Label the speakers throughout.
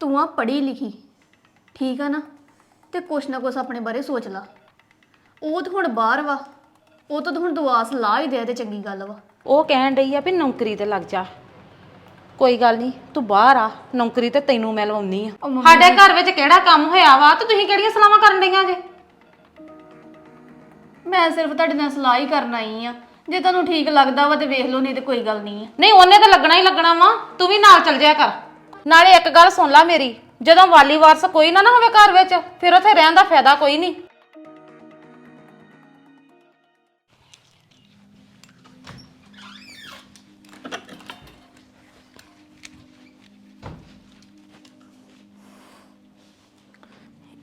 Speaker 1: ਤੂੰ ਆ ਪੜ੍ਹੀ ਲਿਖੀ ਠੀਕ ਆ ਨਾ? ਤੇ ਕੁਛ ਨਾ ਕੁਛ ਆਪਣੇ ਬਾਰੇ ਸੋਚ ਲਾ। ਉਹ ਤਾਂ ਹੁਣ ਬਾਹਰ ਵਾ ਉਹ ਤਾਂ ਹੁਣ ਦੁਆਸ ਲਾ ਹੀ ਦੇ ਤੇ ਚੰਗੀ ਗੱਲ ਵਾ।
Speaker 2: ਉਹ ਕਹਿਣ ਰਹੀ ਆ ਵੀ ਨੌਕਰੀ ਤੇ ਲੱਗ ਜਾ। ਕੋਈ ਗੱਲ ਨਹੀਂ ਤੂੰ ਬਾਹਰ ਆ ਨੌਕਰੀ ਤੇ ਤੈਨੂੰ ਮੈਂ ਲਵਾਉਣੀ ਆ।
Speaker 1: ਉਹ ਮੰਮੀ
Speaker 2: ਸਾਡੇ ਘਰ ਵਿੱਚ ਕਿਹੜਾ ਕੰਮ ਹੋਇਆ ਵਾ ਤੇ ਤੁਸੀਂ ਕਿਹੜੀਆਂ ਸਲਾਹਾਂ ਕਰਨ ਡਈਆਂ ਜੇ?
Speaker 1: ਮੈਂ ਸਿਰਫ ਤੁਹਾਡੇ ਨਾਲ ਸਲਾਹ ਹੀ ਕਰਨ ਆਈ ਆ। ਜੇ ਤੁਹਾਨੂੰ ਠੀਕ ਲੱਗਦਾ ਵਾ ਤੇ ਵੇਖ ਲਓ ਨਹੀਂ ਤੇ ਕੋਈ ਗੱਲ ਨਹੀਂ ਆ।
Speaker 2: ਨਹੀਂ ਉਹਨੇ ਤਾਂ ਲੱਗਣਾ ਹੀ ਲੱਗਣਾ ਵਾ। ਤੂੰ ਵੀ ਨਾਲ ਚੱਲ ਜਾਇਆ ਕਰ। ਨਾਲੇ ਇੱਕ ਗੱਲ ਸੁਣ ਲੈ ਮੇਰੀ, ਜਦੋਂ ਵਾਲੀ ਵਾਰਸ ਕੋਈ ਨਾ ਨਾ ਹੋਵੇ ਘਰ ਵਿੱਚ, ਫਿਰ ਉੱਥੇ ਰਹਿਣ ਦਾ ਫਾਇਦਾ ਕੋਈ ਨਹੀਂ।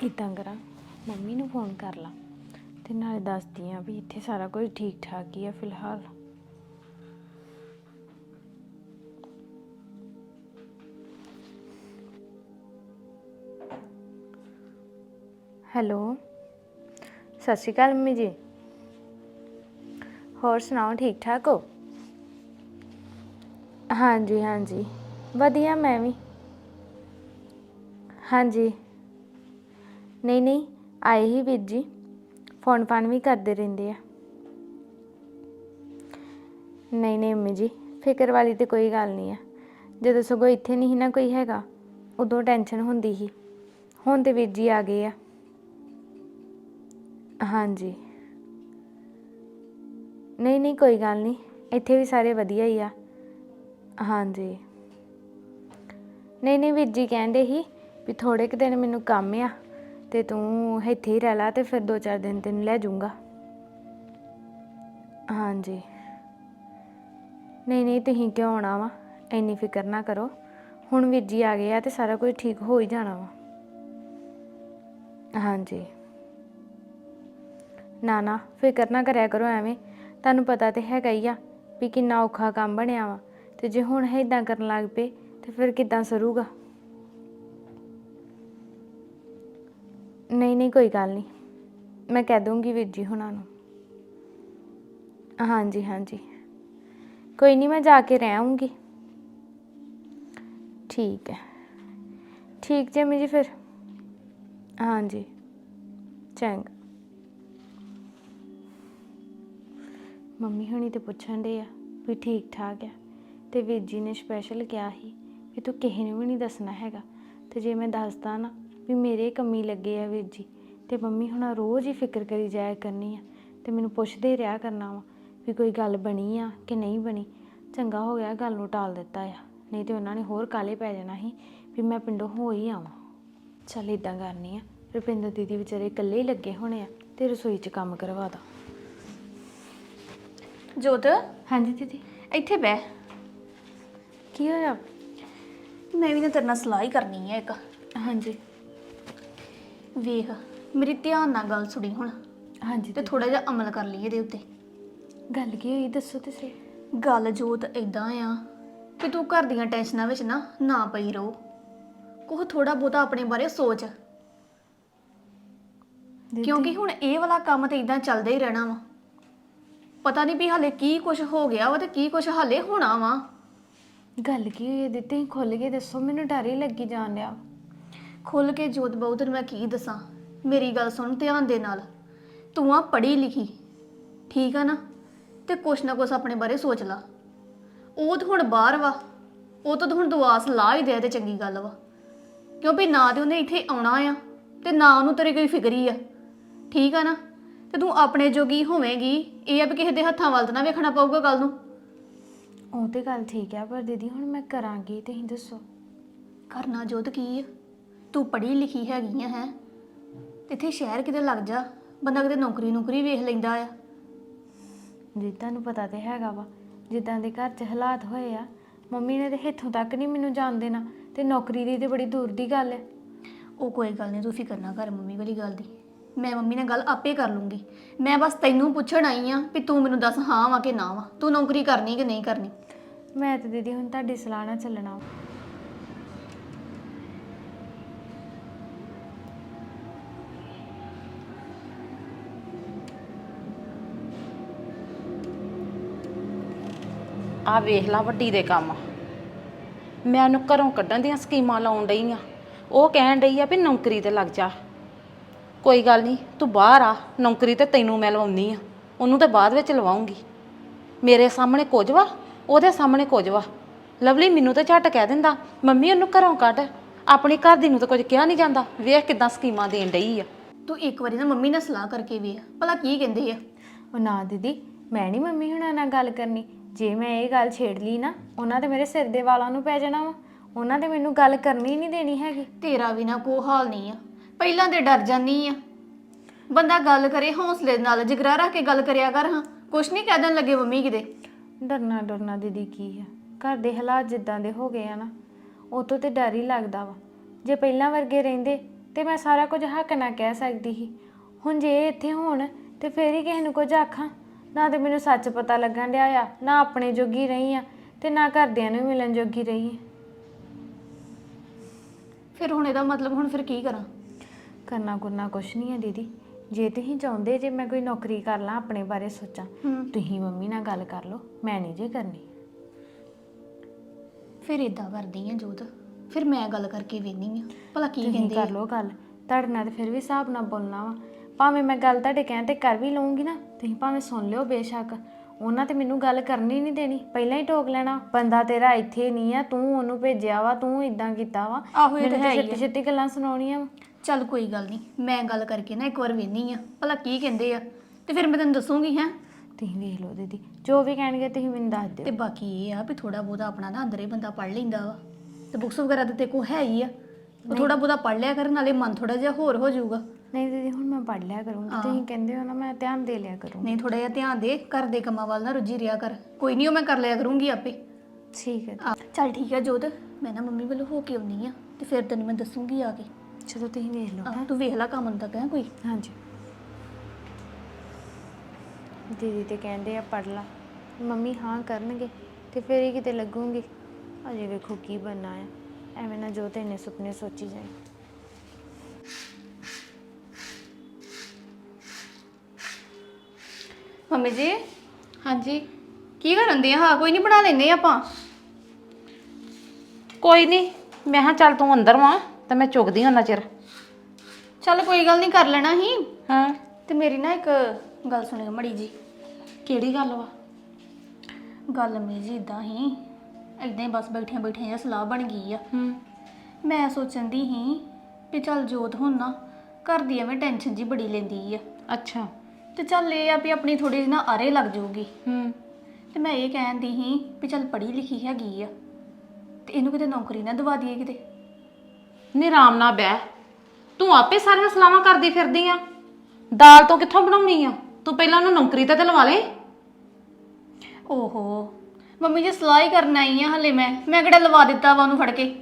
Speaker 3: ਇਦਾਂ ਕਰਾਂ, ਮੰਮੀ ਨੂੰ ਫੋਨ ਕਰ ਲਾਂ, ਤੇ ਨਾਲੇ ਦੱਸਦੀ ਆ ਵੀ ਇੱਥੇ ਸਾਰਾ ਕੁਝ ਠੀਕ ਠਾਕ ਹੀ ਆ ਫਿਲਹਾਲ। ਹੈਲੋ। ਸਤਿ ਸ਼੍ਰੀ ਅਕਾਲ ਮੰਮੀ ਜੀ। ਹੋਰ ਸੁਣਾਓ, ਠੀਕ ਠਾਕ ਹੋ? ਹਾਂਜੀ ਹਾਂਜੀ। ਵਧੀਆ, ਮੈਂ ਵੀ। ਹਾਂਜੀ। ਨਹੀਂ ਨਹੀਂ, ਆਏ ਹੀ ਵੀਰ ਜੀ। ਫੋਨ ਫਾਨ ਵੀ ਕਰਦੇ ਰਹਿੰਦੇ ਆ। ਨਹੀਂ ਨਹੀਂ ਅੰਮੀ ਜੀ, ਫਿਕਰ ਵਾਲੀ ਤੇ ਕੋਈ ਗੱਲ ਨਹੀਂ ਆ। ਜਦੋਂ ਸਗੋਂ ਇੱਥੇ ਨਹੀਂ ਸੀ ਨਾ ਕੋਈ ਹੈਗਾ, ਉਦੋਂ ਟੈਨਸ਼ਨ ਹੁੰਦੀ ਸੀ। ਹੁਣ ਤੇ ਵੀਰ ਜੀ ਆ ਗਏ ਆ। ਹਾਂਜੀ। ਨਹੀਂ ਨਹੀਂ, ਕੋਈ ਗੱਲ ਨਹੀਂ। ਇੱਥੇ ਵੀ ਸਾਰੇ ਵਧੀਆ ਹੀ ਆ। ਹਾਂਜੀ। ਨਹੀਂ ਨਹੀਂ, ਵੀਰ ਜੀ ਕਹਿੰਦੇ ਸੀ ਵੀ ਥੋੜੇ ਕੁ ਦਿਨ ਮੈਨੂੰ ਕੰਮ ਆ ਤੇ ਤੂੰ ਇੱਥੇ ਹੀ ਰਹਿ ਲਾ ਤੇ ਫਿਰ ਦੋ ਚਾਰ ਦਿਨ ਤੈਨੂੰ ਲੈ ਜਾਊਂਗਾ। ਹਾਂਜੀ। ਨਹੀਂ ਨਹੀਂ, ਤੁਸੀਂ ਕਿਉਂ ਆਉਣਾ ਵਾ? ਇੰਨੀ ਫਿਕਰ ਨਾ ਕਰੋ। ਹੁਣ ਵੀਰ ਜੀ ਆ ਗਏ ਆ ਤੇ ਸਾਰਾ ਕੁਝ ਠੀਕ ਹੋ ਹੀ ਜਾਣਾ ਵਾ। ਹਾਂਜੀ। ਨਾ ਨਾ, ਫਿਕਰ ਨਾ ਕਰਿਆ ਕਰੋ ਐਵੇਂ। ਤੁਹਾਨੂੰ ਪਤਾ ਤੇ ਹੈਗਾ ਹੀ ਆ ਵੀ ਕਿੰਨਾ ਔਖਾ ਕੰਮ ਬਣਿਆ ਵਾ। ਤੇ ਜੇ ਹੁਣ ਇਦਾਂ ਕਰਨ ਲੱਗ ਪਏ, ਤੇ ਫਿਰ ਕਿੱਦਾਂ ਸਰੂਗਾ? ਨਹੀਂ ਨਹੀਂ, ਕੋਈ ਗੱਲ ਨਹੀਂ। ਮੈਂ ਕਹਿ ਦੂੰਗੀ ਵੀਰ ਜੀ ਹੁਣਾਂ ਨੂੰ। ਹਾਂਜੀ ਹਾਂਜੀ। ਕੋਈ ਨਹੀਂ, ਮੈਂ ਜਾ ਕੇ ਰਹਿ ਆਉਂਗੀ ਠੀਕ ਹੈ। ਠੀਕ ਜੇ ਜੀ ਫਿਰ। ਹਾਂਜੀ। ਚੰਗਾ। ਮੰਮੀ ਹੁਣੀ ਤੇ ਪੁੱਛਣ ਦੇ ਆ ਵੀ ਠੀਕ ਠਾਕ ਆ। ਤੇ ਵੀਰ ਜੀ ਨੇ ਸਪੈਸ਼ਲ ਕਿਹਾ ਸੀ ਵੀ ਤੂੰ ਕਿਸੇ ਨੂੰ ਵੀ ਨਹੀਂ ਦੱਸਣਾ ਹੈਗਾ। ਤੇ ਜੇ ਮੈਂ ਦੱਸਦਾ ਨਾ ਵੀ ਮੇਰੇ ਕਮੀ ਲੱਗੇ ਆ ਵੀਰ ਜੀ, ਤੇ ਮੰਮੀ ਹੁਣ ਰੋਜ਼ ਹੀ ਫਿਕਰ ਕਰੀ ਜਾਇਆ ਕਰਨੀ ਆ। ਤੇ ਮੈਨੂੰ ਪੁੱਛਦੇ ਰਿਹਾ ਕਰਨਾ ਵਾ ਵੀ ਕੋਈ ਗੱਲ ਬਣੀ ਆ ਕਿ ਨਹੀਂ ਬਣੀ। ਚੰਗਾ ਹੋ ਗਿਆ ਗੱਲ ਨੂੰ ਟਾਲ ਦਿੱਤਾ ਆ। ਨਹੀਂ ਤੇ ਉਹਨਾਂ ਨੇ ਹੋਰ ਕਾਲੇ ਪੈ ਜਾਣਾ ਸੀ ਵੀ ਮੈਂ ਪਿੰਡੋਂ ਹੋ ਹੀ ਆਵਾਂ। ਚੱਲ ਇਦਾਂ ਕਰਨੀ ਆ। ਰੁਪਿੰਦਰ ਦੀਦੀ ਵਿਚਾਰੇ ਇਕੱਲੇ ਹੀ ਲੱਗੇ ਹੋਣੇ ਆ ਤੇ ਰਸੋਈ 'ਚ ਕੰਮ ਕਰਵਾ ਦਾਂ।
Speaker 1: ਜੋਤ।
Speaker 3: ਹਾਂਜੀ ਦੀਦੀ।
Speaker 1: ਇੱਥੇ ਬਹਿ।
Speaker 3: ਕੀ ਹੋਇਆ?
Speaker 1: ਮੈਂ ਵੀ ਨਾ ਤੇਰੇ ਨਾਲ ਸਲਾਹ ਹੀ ਕਰਨੀ ਹੈ ਇੱਕ।
Speaker 3: ਹਾਂਜੀ।
Speaker 1: ਵੇਖ ਮੇਰੀ ਧਿਆਨ ਨਾਲ ਗੱਲ ਸੁਣੀ ਹੁਣ।
Speaker 3: ਹਾਂਜੀ
Speaker 1: ਤੇ ਥੋੜਾ ਜਿਹਾ ਅਮਲ ਕਰ ਲਈ ਇਹਦੇ ਉੱਤੇ।
Speaker 3: ਗੱਲ ਕੀ ਹੋਈ ਦੱਸੋ ਤੇ ਸਹੀ।
Speaker 1: ਗੱਲ ਜੋਤ ਇਦਾਂ ਆ ਕਿ ਤੂੰ ਘਰ ਦੀਆਂ ਟੈਨਸ਼ਨਾਂ ਵਿੱਚ ਨਾ ਨਾ ਪਈ ਰਹੋ। ਕੋਹ ਥੋੜਾ ਬਹੁਤਾ ਆਪਣੇ ਬਾਰੇ ਸੋਚ। ਕਿਉਂਕਿ ਹੁਣ ਇਹ ਵਾਲਾ ਕੰਮ ਤੇ ਇਦਾਂ ਚੱਲਦਾ ਹੀ ਰਹਿਣਾ ਵਾ। ਪਤਾ ਨਹੀਂ ਵੀ ਹਾਲੇ ਕੀ ਕੁਝ ਹੋ ਗਿਆ ਵਾ ਤੇ ਕੀ ਕੁਝ ਹਾਲੇ ਹੋਣਾ ਵਾ।
Speaker 3: ਗੱਲ ਕੀ ਹੋਈ ਦਿੱਤੇ ਤੁਸੀਂ ਖੁੱਲ ਕੇ ਦੱਸੋ ਮੈਨੂੰ ਡਰ ਹੀ ਲੱਗੀ ਜਾਣ ਲਿਆ
Speaker 1: ਖੁੱਲ ਕੇ ਜੋਤ ਬਹੁਤ ਤੈਨੂੰ ਮੈਂ ਕੀ ਦੱਸਾਂ? ਮੇਰੀ ਗੱਲ ਸੁਣ ਧਿਆਨ ਦੇ ਨਾਲ। ਤੂੰ ਆ ਪੜ੍ਹੀ ਲਿਖੀ ਠੀਕ ਆ ਨਾ? ਤੇ ਕੁਛ ਨਾ ਕੁਛ ਆਪਣੇ ਬਾਰੇ ਸੋਚ ਲਾ। ਉਹ ਤਾਂ ਹੁਣ ਬਾਹਰ ਵਾ। ਉਹ ਤਾਂ ਤੂੰ ਹੁਣ ਦੁਆਸ ਲਾ ਹੀ ਦੇ ਤੇ ਚੰਗੀ ਗੱਲ ਵਾ। ਕਿਉਂਕਿ ਨਾ ਤੇ ਉਹਨੇ ਇੱਥੇ ਆਉਣਾ ਆ ਤੇ ਨਾ ਉਹਨੂੰ ਤੇਰੀ ਕੋਈ ਫਿਕਰੀ ਆ। ਠੀਕ ਆ ਨਾ? ਤੇ ਤੂੰ ਆਪਣੇ ਜੋਗੀ ਹੋਵੇਂਗੀ। ਇਹ ਆ ਵੀ ਕਿਸੇ ਦੇ ਹੱਥਾਂ ਵੱਲ ਤਾਂ ਨਾ ਵੇਖਣਾ ਪਊਗਾ ਗੱਲ ਨੂੰ।
Speaker 3: ਉਹ ਤੇ ਗੱਲ ਠੀਕ ਹੈ ਪਰ ਦੀਦੀ ਹੁਣ ਮੈਂ ਕਰਾਂਗੀ ਤੁਸੀਂ ਦੱਸੋ।
Speaker 1: ਕਰਨਾ ਜੋਤ ਕੀ ਆ? ਤੂੰ ਪੜ੍ਹੀ ਲਿਖੀ ਹੈਗੀ ਆ ਹੈ। ਇੱਥੇ ਸ਼ਹਿਰ ਕਿਤੇ ਲੱਗ ਜਾ ਬੰਦਾ ਕਿਤੇ ਨੌਕਰੀ ਨੌਕਰੀ ਵੇਖ ਲੈਂਦਾ ਆ।
Speaker 3: ਜੀ ਤੁਹਾਨੂੰ ਪਤਾ ਤੇ ਹੈਗਾ ਵਾ ਜਿੱਦਾਂ ਦੇ ਘਰ 'ਚ ਹਾਲਾਤ ਹੋਏ ਆ ਮੰਮੀ ਨੇ ਤੇ ਇੱਥੋਂ ਤੱਕ ਨਹੀਂ ਮੈਨੂੰ ਜਾਣ ਦੇਣਾ ਤੇ ਨੌਕਰੀ ਦੀ ਤੇ ਬੜੀ ਦੂਰ ਦੀ ਗੱਲ ਹੈ
Speaker 1: ਉਹ ਕੋਈ ਗੱਲ ਨਹੀਂ ਤੂੰ ਫਿਕਰ ਨਾ ਕਰ ਮੰਮੀ ਵਾਲੀ ਗੱਲ ਦੀ। ਮੈਂ ਮੰਮੀ ਨਾਲ ਗੱਲ ਆਪੇ ਕਰ ਲੂੰਗੀ। ਮੈਂ ਬਸ ਤੈਨੂੰ ਪੁੱਛਣ ਆਈ ਆ ਵੀ ਤੂੰ ਮੈਨੂੰ ਦੱਸ ਹਾਂ ਵਾ ਕਿ ਨਾ ਵਾ। ਤੂੰ ਨੌਕਰੀ ਕਰਨੀ ਕਿ ਨਹੀਂ ਕਰਨੀ?
Speaker 3: ਮੈਂ ਤੇ ਦੀਦੀ ਹੁਣ ਤੁਹਾਡੀ ਸਲਾਹ ਨਾਲ ਚੱਲਣਾ।
Speaker 2: ਆ ਵੇਖ ਲਾ ਵੱਡੀ ਦੇ ਕੰਮ। ਮੈਂ ਉਹਨੂੰ ਘਰੋਂ ਕੱਢਣ ਦੀਆਂ ਸਕੀਮਾਂ ਲਾਉਣ ਡਈ ਆ। ਉਹ ਕਹਿਣ ਡਈ ਆ ਵੀ ਨੌਕਰੀ ਤੇ ਲੱਗ ਜਾ। ਕੋਈ ਗੱਲ ਨਹੀਂ ਤੂੰ ਬਾਹਰ ਆ ਨੌਕਰੀ ਤੇ ਤੈਨੂੰ ਮੈਂ ਲਵਾਉਣੀ ਆ ਉਹਨੂੰ ਤੇ ਬਾਅਦ ਵਿੱਚ ਲਵਾਉਂਗੀ। ਮੇਰੇ ਸਾਹਮਣੇ ਕੁਝ ਵਾ ਉਹਦੇ ਸਾਹਮਣੇ ਕੁਝ ਵਾ। ਲਵਲੀ ਮੈਨੂੰ ਤਾਂ ਝੱਟ ਕਹਿ ਦਿੰਦਾ ਮੰਮੀ ਉਹਨੂੰ ਘਰੋਂ ਕੱਢ ਆਪਣੀ ਘਰ ਦੀ ਨੂੰ ਤਾਂ ਕੁਝ ਕਿਹਾ ਨਹੀਂ ਜਾਂਦਾ ਵੇਖ ਕਿਦਾਂ ਸਕੀਮਾਂ ਦੇਣ ਡਈ ਆ।
Speaker 1: ਤੂੰ ਇੱਕ ਵਾਰੀ ਨਾ ਮੰਮੀ ਨਾਲ ਸਲਾਹ ਕਰਕੇ ਵੇਖ ਭਲਾ ਕੀ ਕਹਿੰਦੇ ਆ।
Speaker 3: ਉਹ ਨਾ ਦੀਦੀ ਮੈਂ ਨਹੀਂ ਮੰਮੀ ਹੁਣਾਂ ਨਾਲ ਗੱਲ ਕਰਨੀ। ਜੇ ਮੈਂ ਇਹ ਗੱਲ ਛੇੜ ਲਈ ਨਾ ਉਹਨਾਂ ਤੇ ਮੇਰੇ ਸਿਰ ਦੇ ਵਾਲਾਂ ਨੂੰ ਪੈ ਜਾਣਾ ਵਾ। ਉਹਨਾਂ ਤੇ ਮੈਨੂੰ ਗੱਲ ਕਰਨੀ ਨਹੀਂ ਦੇਣੀ ਹੈਗੀ।
Speaker 1: ਤੇਰਾ ਵੀ ਨਾ ਕੋ ਹਾਲ ਨਹੀਂ ਆ। ਪਹਿਲਾਂ ਤੇ ਡਰ ਜਾਨੀ ਆ। ਬੰਦਾ ਗੱਲ ਕਰੇ ਹੌਸਲੇ ਨਾਲ ਜਿਗਰਾ ਰੱਖ ਕੇ ਗੱਲ ਕਰਿਆ ਕਰ ਹਾਂ। ਕੁਛ ਨਹੀਂ ਕਹਿ ਦੇਣ ਲੱਗੇ ਮੰਮੀ ਕਿਤੇ।
Speaker 3: ਡਰਨਾ ਡਰਨਾ ਦੀਦੀ ਕੀ ਆ? ਘਰ ਦੇ ਹਾਲਾਤ ਜਿੱਦਾਂ ਦੇ ਹੋ ਗਏ ਆ ਨਾ ਉਹ ਤੋਂ ਤੇ ਡਰ ਹੀ ਲੱਗਦਾ ਵਾ। ਜੇ ਪਹਿਲਾਂ ਵਰਗੇ ਰਹਿੰਦੇ ਤੇ ਮੈਂ ਸਾਰਾ ਕੁਝ ਹੱਕ ਨਾਲ ਕਹਿ ਸਕਦੀ ਸੀ। ਹੁਣ ਜੇ ਇਹ ਇੱਥੇ ਹੋਣ ਤੇ ਫੇਰ ਹੀ ਕਿਸੇ ਨੂੰ ਕੁਝ ਆਖਾਂ। ਨਾ ਤੇ ਮੈਨੂੰ ਸੱਚ ਪਤਾ ਲੱਗਣ ਡਿਆ ਆ ਨਾ ਆਪਣੇ ਜੋਗੀ ਰਹੀ ਆ ਤੇ ਨਾ ਘਰਦਿਆਂ ਨੂੰ ਮਿਲਣ ਜੋਗੀ ਰਹੀ ਆ।
Speaker 1: ਫਿਰ ਹੁਣ ਇਹਦਾ ਮਤਲਬ ਹੁਣ ਫਿਰ ਕੀ ਕਰਾਂ?
Speaker 3: ਕਰਨਾ ਕਰਨਾ ਕੁਛ ਨਹੀਂ ਆ ਦੀਦੀ। ਜੇ ਤੁਸੀਂ ਚਾਹੁੰਦੇ ਜੇ ਮੈਂ ਕੋਈ ਨੌਕਰੀ ਕਰ ਲਾਂ ਆਪਣੇ ਬਾਰੇ ਸੋਚਾਂ
Speaker 1: ਹੂੰ।
Speaker 3: ਤੁਸੀਂ ਮੰਮੀ ਨਾਲ ਗੱਲ ਕਰ ਲਓ ਮੈਂ ਨਹੀਂ ਜੇ ਕਰਨੀ।
Speaker 1: ਫਿਰ ਇਦਾਂ ਕਰਦੀ ਆ ਜੋਤ ਫਿਰ ਮੈਂ ਗੱਲ ਕਰਕੇ ਵੇਖਨੀ ਆ ਭਲਾ ਕੀ
Speaker 3: ਤੁਸੀਂ
Speaker 1: ਕਹਿੰਦੇ ਆ।
Speaker 3: ਕਰ ਲਓ ਗੱਲ ਤੁਹਾਡੇ ਨਾਲ ਤੇ ਫਿਰ ਵੀ ਹਿਸਾਬ ਨਾਲ ਬੋਲਣਾ ਵਾ। ਭਾਵੇਂ ਮੈਂ ਗੱਲ ਤੁਹਾਡੇ ਕਹਿਣ ਤੇ ਕਰ ਵੀ ਲਵਾਂਗੀ ਨਾ ਤੁਸੀਂ ਭਾਵੇਂ ਸੁਣ ਲਿਓ ਬੇਸ਼ੱਕ ਉਹਨਾਂ ਤੇ ਮੈਨੂੰ ਗੱਲ ਕਰਨੀ ਨਹੀਂ ਦੇਣੀ ਪਹਿਲਾਂ ਹੀ ਟੋਕ ਲੈਣਾ ਬੰਦਾ ਤੇਰਾ ਇੱਥੇ ਨਹੀਂ ਆ ਤੂੰ ਉਹਨੂੰ ਭੇਜਿਆ ਵਾ ਤੂੰ ਇਦਾਂ ਕੀਤਾ ਵਾ
Speaker 1: ਆਹੋ ਇਹ ਤਾਂ
Speaker 3: ਮੈਨੂੰ
Speaker 1: ਹੈ ਹੀ
Speaker 3: ਛੇਤੀ। ਛੇਤੀ ਗੱਲਾਂ ਸੁਣਾਉਣੀਆਂ ਵਾ।
Speaker 1: ਚੱਲ ਕੋਈ ਗੱਲ ਨਹੀਂ ਮੈਂ ਗੱਲ ਕਰਕੇ ਨਾ ਇੱਕ ਵਾਰ ਵੇਖਨੀ ਆ ਭਲਾ ਕੀ ਕਹਿੰਦੇ ਆ ਤੇ ਫਿਰ ਮੈਂ ਤੈਨੂੰ ਦੱਸੂਗੀ ਹੈਂ?
Speaker 3: ਤੁਸੀਂ ਵੇਖ ਲਓ ਦੀਦੀ ਜੋ ਵੀ ਕਹਿਣਗੇ ਤੁਸੀਂ ਮੈਨੂੰ ਦੱਸ
Speaker 1: ਤੇ
Speaker 3: ਦਿਓ
Speaker 1: ਬਾਕੀ ਇਹ ਆ ਵੀ ਥੋੜਾ ਬਹੁਤਾ ਆਪਣਾ ਨਾ ਅੰਦਰੇ ਬੰਦਾ ਪੜ ਲੈਂਦਾ ਵਾ ਤੇ ਬੁੱਕਸ ਵਗੈਰਾ ਤੇ ਤੇ ਕੋ ਹੈ ਹੀ ਆ ਉਹ ਥੋੜਾ ਬਹੁਤਾ ਪੜ ਲਿਆ ਕਰ ਨਾਲੇ ਮਨ ਥੋੜਾ ਜਿਹਾ ਹੋਰ ਹੋ ਜਾਊਗਾ।
Speaker 3: ਨਹੀਂ ਦੀਦੀ ਹੁਣ ਮੈਂ ਪੜ ਲਿਆ ਕਰੂੰਗੀ ਤੁਸੀਂ ਕਹਿੰਦੇ ਹੋ ਨਾ ਮੈਂ ਧਿਆਨ ਦੇ ਲਿਆ ਕਰੂੰਗੀ।
Speaker 1: ਨਹੀਂ ਥੋੜਾ ਜਿਹਾ ਧਿਆਨ ਦੇ ਘਰ ਦੇ ਕੰਮਾਂ ਵੱਲ ਨਾ ਰੁੱਝੀ ਰਿਆ ਕਰ ਕੋਈ ਨਹੀਂ ਉਹ ਮੈਂ ਕਰ ਲਿਆ ਕਰੂੰਗੀ ਆਪੇ।
Speaker 3: ਠੀਕ ਹੈ।
Speaker 1: ਆ, ਚੱਲ ਠੀਕ ਆ ਜੋਤ ਮੈਂ ਨਾ ਮੰਮੀ ਵੱਲੋਂ ਹੋ ਕੇ ਆਉਣੀ ਆ ਤੇ ਫਿਰ ਤੈਨੂੰ ਮੈਂ ਦੱਸੂਗੀ ਆ ਕੇ।
Speaker 3: ਚਲੋ ਤੁਸੀਂ ਵੇਖ ਲਓ
Speaker 1: ਆਹ ਤੂੰ ਵੇਖ ਲੈ ਕੰਮ ਹੁੰਦਾ ਹੈ ਕੋਈ।
Speaker 3: ਹਾਂਜੀ। ਦੀਦੀ ਤੇ ਕਹਿੰਦੇ ਆ ਪੜ ਲਾ। ਮੰਮੀ ਹਾਂ ਕਰਨਗੇ ਤੇ ਫਿਰ ਹੀ ਕਿਤੇ ਲੱਗੂਗੀ। ਅਜੇ ਵੇਖੋ ਕੀ ਬਣਨਾ ਆ। ਐਵੇਂ ਨਾ ਜੋ ਤੇ ਇੰਨੇ ਸੁਪਨੇ ਸੋਚੀ ਜਾਏ।
Speaker 1: ਮੰਮੀ ਜੀ?
Speaker 2: ਹਾਂਜੀ।
Speaker 1: ਕੀ ਕਰਨ ਦੇ ਆ? ਹਾਂ ਕੋਈ ਨਹੀਂ ਬਣਾ ਲੈਨੇ ਆਪਾਂ।
Speaker 2: ਕੋਈ ਨਹੀਂ ਮੈਂ ਹਾਂ ਚੱਲ ਤੂੰ ਅੰਦਰ ਵਾਂ। ਤੇ ਮੈਂ ਚੁਗਦੀ ਹਾਂ ਉਹਨਾਂ ਚਿਰ।
Speaker 1: ਚੱਲ ਕੋਈ ਗੱਲ ਨਹੀਂ ਕਰ ਲੈਣਾ ਹੀ।
Speaker 2: ਹਾਂ।
Speaker 1: ਤੇ ਮੇਰੀ ਨਾ ਇੱਕ ਗੱਲ ਸੁਣਿਓ ਮੜੀ ਜੀ।
Speaker 2: ਕਿਹੜੀ ਗੱਲ ਵਾ?
Speaker 1: ਗੱਲ ਮੀ ਜੀ ਇਦਾਂ ਹੀ। ਇਦਾਂ ਹੀ ਬਸ ਬੈਠਿਆਂ ਬੈਠਿਆਂ ਜਿਹਾ ਸਲਾਹ ਬਣ ਗਈ ਆ।
Speaker 2: ਹੂੰ।
Speaker 1: ਮੈਂ ਸੋਚਣ ਦੀ ਹੀ ਵੀ ਚੱਲ ਜੋਤ ਹੁਣ ਨਾ ਘਰ ਦੀ ਐਵੇਂ ਟੈਨਸ਼ਨ ਜੀ ਬੜੀ ਲੈਂਦੀ ਆ।
Speaker 2: ਅੱਛਾ।
Speaker 1: ਤੇ ਚੱਲ ਇਹ ਆ ਵੀ ਆਪਣੀ ਥੋੜੀ ਜਿਹੀ ਨਾ ਆਰੇ ਲੱਗ ਜਾਊਗੀ।
Speaker 2: ਹੂੰ।
Speaker 1: ਤੇ ਮੈਂ ਇਹ ਕਹਿੰਦੀ ਹੀ ਵੀ ਚੱਲ ਪੜ੍ਹੀ ਲਿਖੀ ਹੈਗੀ ਆ। ਤੇ ਇਹਨੂੰ ਕਿਤੇ ਨੌਕਰੀ ਨਾ ਦਵਾ ਦਈਏ ਕਿਤੇ।
Speaker 2: ਨੀ ਆਰਾਮ ਨਾਲ ਬਹਿ। ਤੂੰ ਆਪੇ ਸਾਰੀਆਂ ਸਲਾਹਾਂ ਕਰਦੀ ਫਿਰਦੀ ਆ। ਦਾਲ ਤੋਂ ਕਿੱਥੋਂ ਬਣਾਉਣੀ ਆ? ਤੂੰ ਪਹਿਲਾਂ ਉਹਨੂੰ ਨੌਕਰੀ ਤੇ ਲਵਾ ਲੈ।
Speaker 1: ਓਹੋ ਮੰਮੀ ਜੀ ਸਲਾਹ ਹੀ ਕਰਨ ਆਈ ਆ ਹਲੇ ਮੈਂ। ਮੈਂ ਕਿਹੜਾ ਲਵਾ ਦਿੱਤਾ ਵਾ ਉਹਨੂੰ ਫੜ ਕੇ।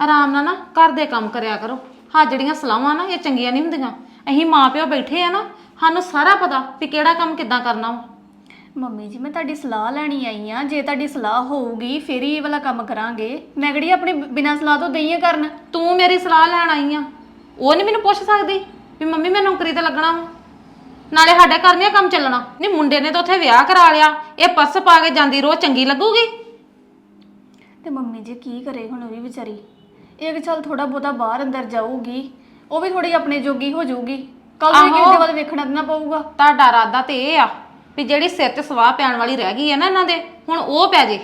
Speaker 2: ਆਰਾਮ ਨਾਲ ਨਾ ਘਰ ਦੇ ਕੰਮ ਕਰਿਆ ਕਰੋ। ਹਾਂ ਜਿਹੜੀਆਂ ਸਲਾਹਾਂ ਨਾ ਇਹ ਚੰਗੀਆਂ ਨਹੀਂ ਹੁੰਦੀਆਂ। ਅਸੀਂ ਮਾਪਿਓ ਬੈਠੇ ਆ ਨਾ ਸਾਨੂੰ ਸਾਰਾ ਪਤਾ ਵੀ ਕਿਹੜਾ ਕੰਮ ਕਿੱਦਾਂ ਕਰਨਾ ਵਾ।
Speaker 1: ਮੰਮੀ ਜੀ ਮੈਂ ਤੁਹਾਡੀ ਸਲਾਹ ਲੈਣੀ ਆਈ ਆ। ਜੇ ਤੁਹਾਡੀ ਸਲਾਹ ਹੋਊਗੀ ਫਿਰ ਹੀ ਇਹ ਵਾਲਾ ਕੰਮ ਕਰਾਂਗੇ। ਮੈਂ ਕਿਹੜੀ ਆਪਣੇ ਬਿਨਾਂ ਸਲਾਹ ਤੋਂ ਦਈਏ ਕਰਨ?
Speaker 2: ਤੂੰ ਮੇਰੀ ਸਲਾਹ ਲੈਣ ਆਈ ਆ। ਉਹ ਨਹੀਂ ਮੈਨੂੰ ਪੁੱਛ ਸਕਦੀ ਵੀ ਮੰਮੀ ਮੈਂ ਨੌਕਰੀ ਤੇ ਲੱਗਣਾ ਵਾ। ਨਾਲੇ ਸਾਡੇ ਘਰ ਨਹੀਂ ਕੰਮ ਚੱਲਣਾ। ਨਹੀਂ ਮੁੰਡੇ ਨੇ ਤਾਂ ਉੱਥੇ ਵਿਆਹ ਕਰਾ ਲਿਆ। ਇਹ ਪਰਸ ਪਾ ਕੇ ਜਾਂਦੀ ਰੋ ਚੰਗੀ ਲੱਗੂਗੀ?
Speaker 1: ਤੇ ਮੰਮੀ ਜੀ ਕੀ ਕਰੇ ਹੁਣ ਉਹ ਵੀ ਵਿਚਾਰੀ? ਇੱਕ ਚੱਲ ਥੋੜਾ ਬਹੁਤਾ ਬਾਹਰ ਅੰਦਰ ਜਾਊਗੀ। ਉਹ ਵੀ ਥੋੜੀ ਆਪਣੇ ਜੋਗੀ ਹੋ ਜਾਊਗੀ। ਕੱਲ ਨੂੰ
Speaker 2: ਆਹੋ।
Speaker 1: ਕਿਸੇ ਦੇ ਵੱਲ ਵੇਖਣਾ ਤਾਂ ਨਾ ਪਊਗਾ।
Speaker 2: ਤੁਹਾਡਾ ਇਰਾਦਾ ਤੇ ਇਹ ਆ। ਵੀ ਜਿਹੜੀ ਸਿਰ 'ਚ ਸਵਾਹ ਪੈਣ ਵਾਲੀ ਰਹਿ ਗਈ ਹੈ ਨਾ ਇਹਨਾਂ ਦੇ ਹੁਣ ਉਹ ਪੈ ਜੇ।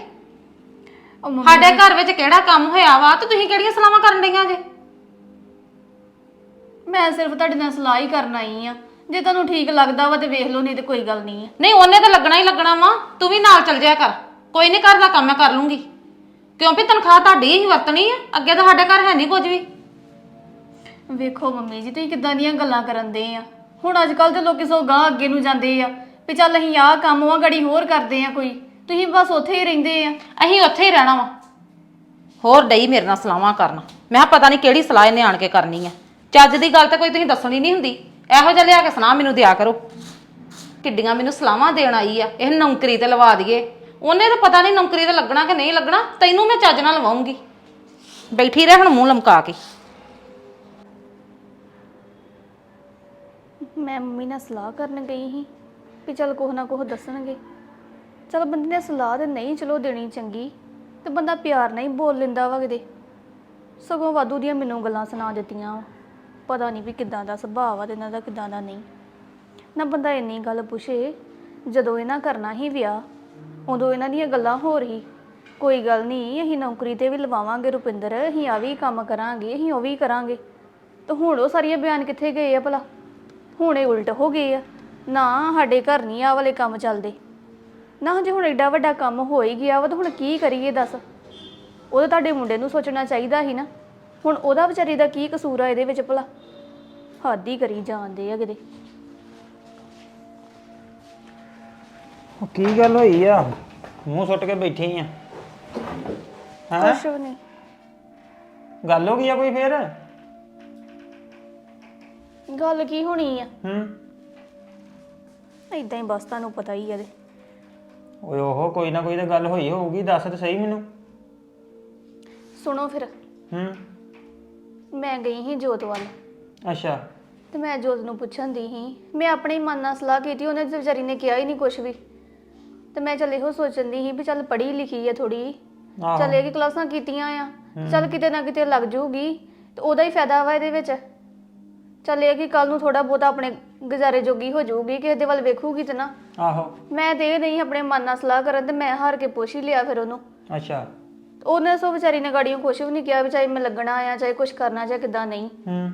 Speaker 1: ਉਹ ਮੰਮੀ
Speaker 2: ਸਾਡੇ ਘਰ ਵਿੱਚ ਕਿਹੜਾ ਕੰਮ ਹੋਇਆ ਵਾ? ਤੇ ਤੁਸੀਂ ਕਿਹੜੀਆਂ ਸਲਾਹਾਂ ਕਰਨ ਡਈਆਂ ਜੇ?
Speaker 1: ਮੈਂ ਸਿਰਫ ਤੁਹਾਡੇ ਨਾਲ ਸਲਾਹ ਹੀ ਕਰਨ ਆਈ ਆ। ਜੇ ਤੁਹਾਨੂੰ ਠੀਕ ਲੱਗਦਾ ਵਾ ਤੇ ਵੇਖ ਲਓ ਨਹੀਂ ਤੇ ਕੋਈ ਗੱਲ ਨਹੀਂ ਆ।
Speaker 2: ਨਹੀਂ ਉਹਨੇ ਤਾਂ ਲੱਗਣਾ ਹੀ ਲੱਗਣਾ ਵਾ। ਤੂੰ ਵੀ ਨਾਲ ਚੱਲ ਜਾਇਆ ਕਰ। ਕੋਈ ਨਹੀਂ ਘਰ ਦਾ ਕੰਮ ਮੈਂ ਕਰ ਲੂੰਗੀ। ਕਿਉਂਕਿ ਤਨਖਾਹ ਤੁਹਾਡੀ ਹੀ ਵਰਤਣੀ ਆ। ਅੱਗੇ ਤਾਂ ਸਾਡੇ ਘਰ ਹੈ ਨਹੀਂ ਕੁਝ ਵੀ।
Speaker 1: ਵੇਖੋ ਮੰਮੀ ਜੀ ਤੁਸੀਂ ਕਿੱਦਾਂ ਦੀਆਂ ਗੱਲਾਂ ਕਰਨ ਦੇ ਆ। ਹੁਣ ਅੱਜ ਕੱਲ ਤੇ ਲੋਕੀ ਸੋ ਗਾਂ ਅੱਗੇ ਨੂੰ ਜਾਂਦੇ ਆ। ਵੀ ਚੱਲ ਅਸੀਂ ਆਹ ਕੰਮ ਵਾ ਗੜੀ ਹੋਰ ਕਰਦੇ ਆ ਕੋਈ। ਤੁਸੀਂ ਬਸ ਉੱਥੇ ਹੀ ਰਹਿੰਦੇ ਆ।
Speaker 2: ਅਸੀਂ ਉੱਥੇ ਹੀ ਰਹਿਣਾ ਵਾ। ਹੋਰ ਡਈ ਮੇਰੇ ਨਾਲ ਸਲਾਹਾਂ ਕਰਨ। ਮੈਂ ਕਿਹਾ ਪਤਾ ਨਹੀਂ ਕਿਹੜੀ ਸਲਾਹ ਇਹਨੇ ਆਣ ਕੇ ਕਰਨੀ ਆ। ਚੱਜ ਦੀ ਗੱਲ ਤਾਂ ਕੋਈ ਤੁਸੀਂ ਦੱਸਣੀ ਨਹੀਂ ਹੁੰਦੀ। ਇਹੋ ਜਿਹਾ ਲਿਆ ਕੇ ਸੁਣਾ ਮੈਨੂੰ ਦਿਆ ਕਰੋ। ਕਿੱਡੀਆਂ ਮੈਨੂੰ ਸਲਾਹਾਂ ਦੇਣ ਆਈ ਆ। ਇਹ ਨੌਕਰੀ ਤੇ ਲਵਾ ਦਈਏ। ਉਹਨੇ ਤਾਂ ਪਤਾ ਨਹੀਂ ਨੌਕਰੀ ਤੇ ਲੱਗਣਾ ਕਿ ਨਹੀਂ ਲੱਗਣਾ। ਤੈਨੂੰ ਮੈਂ ਚੱਜ ਨਾਲ ਲਵਾਉਂਗੀ। ਬੈਠੀ ਰਹਿ ਹੁਣ ਮੂੰਹ ਲਮਕਾ ਕੇ।
Speaker 1: ਮੈਂ ਮੰਮੀ ਨਾਲ ਸਲਾਹ ਕਰਨ ਗਈ ਸੀ। ਵੀ ਚੱਲ ਕੁਛ ਨਾ ਕੁਛ ਦੱਸਣਗੇ। ਚਲ ਬੰਦੇ ਨੇ ਸਲਾਹ ਤੇ ਨਹੀਂ ਚਲੋ ਦੇਣੀ ਚੰਗੀ, ਤੇ ਬੰਦਾ ਪਿਆਰ ਨਹੀਂ ਬੋਲ ਲੈਂਦਾ ਵਾ ਕਿਤੇ। ਸਗੋਂ ਵਾਧੂ ਦੀਆਂ ਮੈਨੂੰ ਗੱਲਾਂ ਸੁਣਾ ਦਿੱਤੀਆਂ ਵਾ। ਪਤਾ ਨਹੀਂ ਵੀ ਕਿੱਦਾਂ ਦਾ ਸੁਭਾਅ ਆ ਤੇ ਇਹਨਾਂ ਦਾ ਕਿੱਦਾਂ ਦਾ ਨਹੀਂ। ਨਾ ਬੰਦਾ ਇੰਨੀ ਗੱਲ ਪੁੱਛੇ, ਜਦੋਂ ਇਹਨਾਂ ਕਰਨਾ ਹੀ ਵਿਆਹ, ਉਦੋਂ ਇਹਨਾਂ ਦੀਆਂ ਗੱਲਾਂ ਹੋਰ ਹੀ। ਕੋਈ ਗੱਲ ਨਹੀਂ, ਅਸੀਂ ਨੌਕਰੀ ਤੇ ਵੀ ਲਵਾਵਾਂਗੇ ਰੁਪਿੰਦਰ, ਅਸੀਂ ਆ ਵੀ ਕੰਮ ਕਰਾਂਗੇ, ਅਸੀਂ ਉਹ ਵੀ ਕਰਾਂਗੇ। ਤਾਂ ਹੁਣ ਉਹ ਸਾਰੀਆਂ ਬਿਆਨ ਕਿੱਥੇ ਗਏ ਆ ਭਲਾ? ਹੁਣ ਇਹ ਉਲਟ ਹੋ ਗਏ ਆ। ਨਾ ਸਾਡੇ ਘਰ ਨਹੀਂ ਆ ਵਾਲੇ ਕੰਮ ਚੱਲਦੇ। ਨਾ ਜੇ ਹੁਣ ਐਡਾ ਵੱਡਾ ਕੰਮ ਹੋ ਹੀ ਗਿਆ ਵਾ ਤਾਂ ਹੁਣ ਕੀ ਕਰੀਏ ਦੱਸ? ਉਹ ਤਾਂ ਤੁਹਾਡੇ ਮੁੰਡੇ ਨੂੰ ਸੋਚਣਾ ਚਾਹੀਦਾ ਸੀ ਨਾ। ਹੁਣ ਉਹਦਾ ਵਿਚਾਰੀ ਦਾ ਕੀ ਕਸੂਰ ਆ ਇਹਦੇ ਵਿੱਚ ਭਲਾ? ਹੱਦ ਹੀ ਕਰੀ ਜਾਂਦੇ ਆ ਕਿਤੇ।
Speaker 4: ਉਹ ਕੀ ਗੱਲ ਹੋਈ ਆ? ਮੂੰਹ ਸੁੱਟ ਕੇ ਬੈਠੀ ਆ। ਹਾਂ?
Speaker 1: ਕੁਛ ਵੀ ਨਹੀਂ।
Speaker 4: ਗੱਲ ਹੋ ਗਈ ਆ ਕੋਈ ਫੇਰ?
Speaker 1: ਗੱਲ ਕੀ ਹੋਣੀ ਆ?
Speaker 4: ਹੂੰ?
Speaker 1: ਇਦਾਂ ਹੀ ਬਸ ਤੁਹਾਨੂੰ ਪਤਾ ਹੀ ਆ ਦੇ
Speaker 4: ਓਏ ਓਹੋ ਕੋਈ ਨਾ ਕੋਈ ਤਾਂ ਗੱਲ ਹੋਈ ਹੋਊਗੀ ਦੱਸ ਤੇ ਸਹੀ ਮੈਨੂੰ।
Speaker 1: ਸੁਣੋ ਫਿਰ।
Speaker 4: ਹੂੰ।
Speaker 1: ਮੈਂ ਗਈ ਸੀ ਜੋਤ ਵੱਲ।
Speaker 4: ਅੱਛਾ।
Speaker 1: ਤੇ ਮੈਂ ਜੋਤ ਨੂੰ ਪੁੱਛਣ ਦੀ ਸੀ ਮੈਂ ਆਪਣੇ ਹੀ ਮਨ ਨਾਲ ਸਲਾਹ ਕੀਤੀ ਉਹਨੇ ਤੇ ਵਿਚਾਰੀ ਨੇ ਕਿਹਾ ਹੀ ਨਹੀਂ ਕੁਝ ਵੀ। ਤੇ ਮੈਂ ਚੱਲ ਇਹੋ ਸੋਚਣ ਦੀ ਸੀ ਵੀ ਚੱਲ ਪੜ੍ਹੀ ਲਿਖੀ ਆ ਥੋੜੀ
Speaker 4: ਆਹੋ।
Speaker 1: ਚੱਲ ਇਹ ਕਿ ਕਲਾਸਾਂ ਕੀਤੀਆਂ ਆ ਚੱਲ ਕਿਤੇ ਨਾ ਕਿਤੇ ਲੱਗ ਜਾਊਗੀ ਤੇ ਉਹਦਾ ਹੀ ਫਾਇਦਾ ਵਾ ਇਹਦੇ ਵਿੱਚ। ਚੱਲ ਇਹ ਕਿ ਕੱਲ ਨੂੰ ਥੋੜਾ ਬਹੁਤਾ ਆਪਣੇ ਗੁਜ਼ਾਰੇ ਜੋਗੀ ਹੋ ਜਾਊਗੀ ਕਿਸੇ ਦੇ ਵੱਲ ਵੇਖੂਗੀ ਤੇ ਨਾ।
Speaker 4: ਆਹੋ।
Speaker 1: ਮੈਂ ਤੇ ਇਹ ਨਹੀਂ ਆਪਣੇ ਮਨ ਨਾਲ ਸਲਾਹ ਕਰਨ ਤੇ ਮੈਂ ਹਾਰ ਕੇ ਪੁੱਛ ਹੀ ਲਿਆ ਫਿਰ ਉਹਨੂੰ।
Speaker 4: ਅੱਛਾ।
Speaker 1: ਉਹਨੇ ਸੋ ਵਿਚਾਰੀ ਨੇ ਗਾੜੀਆਂ ਕੁਛ ਵੀ ਨਹੀਂ ਕਿਹਾ ਵੀ ਚਾਹੇ ਮੈਂ ਲੱਗਣਾ ਆ ਚਾਹੇ ਕੁਛ ਕਰਨਾ ਚਾਹੇ ਕਿਦਾਂ ਨਹੀਂ।
Speaker 4: ਹੂੰ।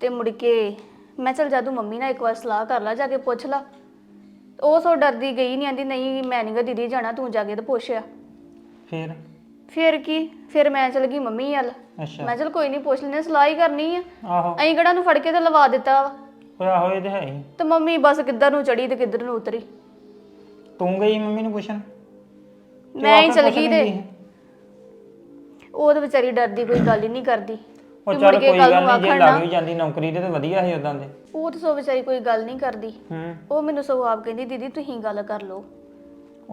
Speaker 1: ਤੇ ਮੁੜ ਕੇ ਮੈਂ ਚਲ ਜਾਦੂ ਮੰਮੀ ਨਾਲ ਇੱਕ ਵਾਰ ਸਲਾਹ ਕਰ ਲਾ ਜਾ ਕੇ ਪੁੱਛ ਲਾ। ਉਹ ਸੋ ਡਰਦੀ ਗਈ ਨਹੀਂ ਆਂਦੀ ਨਹੀਂ ਮੈਂ ਨਹੀਂ ਗਾ ਦੀਦੀ ਜਾਣਾ ਤੂੰ ਜਾ ਕੇ ਤੇ ਪੁੱਛਿਆ
Speaker 4: ਫੇਰ?
Speaker 1: ਫਿਰ ਕੀ? ਫਿਰ ਮੈਂ ਚਲ ਗਈ ਮੰਮੀ ਵੱਲ।
Speaker 4: ਅੱਛਾ।
Speaker 1: ਮੈਂ ਚਲ ਕੋਈ ਨਹੀਂ ਪੁੱਛ ਲੈਨੇ ਸਲਾਹ ਹੀ ਕਰਨੀ ਆ।
Speaker 4: ਆਹੋ।
Speaker 1: ਐਂ ਕਿਹੜਾ ਨੂੰ ਫੜ ਕੇ ਤੇ ਲਵਾ ਦਿੱਤਾ ਵਾ।
Speaker 4: ਆਹੋ ਇਹ ਤੇ ਹੈ ਹੀ।
Speaker 1: ਤੇ ਮੰਮੀ ਬਸ ਕਿੱਧਰ ਨੂੰ ਚੜੀ ਤੇ ਕਿੱਧਰ ਨੂੰ ਉਤਰੀ?
Speaker 4: ਤੂੰ ਗਈ ਮੰਮੀ ਨੂੰ ਪੁੱਛਣ?
Speaker 1: ਮੈਂ ਹੀ ਚਲ ਗਈ ਤੇ। ਉਹ ਤੇ ਵਿਚਾਰੀ ਡਰਦੀ ਕੋਈ ਗੱਲ ਹੀ ਨਹੀਂ ਕਰਦੀ।
Speaker 4: ਉਹ ਚੱਲ ਕੋਈ ਗੱਲ
Speaker 1: ਨੂੰ
Speaker 4: ਨਹੀਂ ਜੇ ਲੱਗ ਵੀ ਜਾਂਦੀ ਨੌਕਰੀ ਤੇ ਤੇ ਵਧੀਆ ਸੀ ਉਦਾਂ ਦੇ।
Speaker 1: ਉਹ ਤਾਂ ਸੋ ਵਿਚਾਰੀ ਕੋਈ ਗੱਲ ਨਹੀਂ ਕਰਦੀ।
Speaker 4: ਹੂੰ।
Speaker 1: ਉਹ ਮੈਨੂੰ ਸਗੋਂ ਆਪ ਕਹਿੰਦੀ ਦੀਦੀ ਤੁਸੀਂ ਗੱਲ ਕਰ ਲਓ।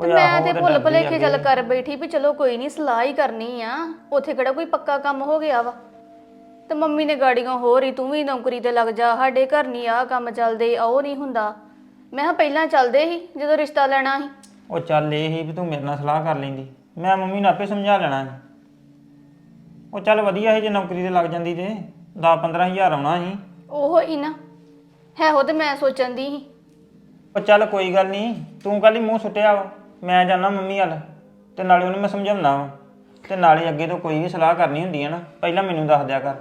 Speaker 1: ਤੇ ਮੈਂ ਤੇ ਭੁੱਲ ਭੁਲੇਖੇ ਚੱਲ
Speaker 4: ਅੱਗੇ।
Speaker 1: ਕਰ ਬੈਠੀ ਵੀ ਚਲੋ ਕੋਈ ਨਹੀਂ ਸਲਾਹ ਹੀ ਕਰਨੀ ਆ। ਉੱਥੇ ਕਿਹੜਾ ਕੋਈ ਪੱਕਾ ਕੰਮ ਹੋ ਗਿਆ ਵਾ? ਤੇ ਮੰਮੀ ਨੇ ਗਾੜੀਆਂ ਹੋਰ ਹੀ ਤੂੰ ਵੀ ਨੌਕਰੀ ਤੇ ਲੱਗ ਜਾ ਸਾਡੇ ਘਰ ਨਹੀਂ ਆ ਕੰਮ ਚੱਲਦੇ ਆ ਉਹ ਨਹੀਂ ਹੁੰਦਾ। ਮੈਂ ਕਿਹਾ ਪਹਿਲਾਂ ਚੱਲਦੇ ਸੀ ਜਦੋਂ ਰਿਸ਼ਤਾ ਲੈਣਾ ਸੀ।
Speaker 4: ਉਹ ਚੱਲ ਇਹ ਹੀ ਵੀ ਤੂੰ ਮੇਰੇ ਨਾਲ ਸਲਾਹ ਕਰ ਲੈਂਦੀ। ਮੈਂ ਮੰਮੀ ਨੂੰ ਆਪੇ ਸਮਝਾ ਲੈਣਾ ਸੀ। ਉਹ ਚੱਲ ਵਧੀਆ ਸੀ ਜੇ ਨੌਕਰੀ ਤੇ ਲੱਗ ਜਾਂਦੀ ਤੇ 10 15000 ਆਉਣਾ ਸੀ।
Speaker 1: ਉਹ ਹੀ ਨਾ ਹੈ ਉਹ ਤੇ ਮੈਂ ਸੋਚਣ ਦੀ ਸੀ।
Speaker 4: ਉਹ ਚੱਲ ਕੋਈ ਗੱਲ ਨਹੀਂ ਤੂੰ ਕੱਲ ਹੀ ਮੂੰਹ ਸੁੱਟਿਆ ਵਾ ਮੈਂ ਜਾਣਾ ਮੰਮੀ ਵੱਲ ਤੇ ਨਾਲੇ ਉਹਨੂੰ ਮੈਂ ਸਮਝਾਉਣਾ ਵਾ। ਤੇ ਨਾਲੇ ਅੱਗੇ ਤੋਂ ਕੋਈ ਵੀ ਸਲਾਹ ਕਰਨੀ ਹੁੰਦੀ ਹੈ ਨਾ ਪਹਿਲਾਂ ਮੈਨੂੰ ਦੱਸ ਦਿਆ ਕਰ।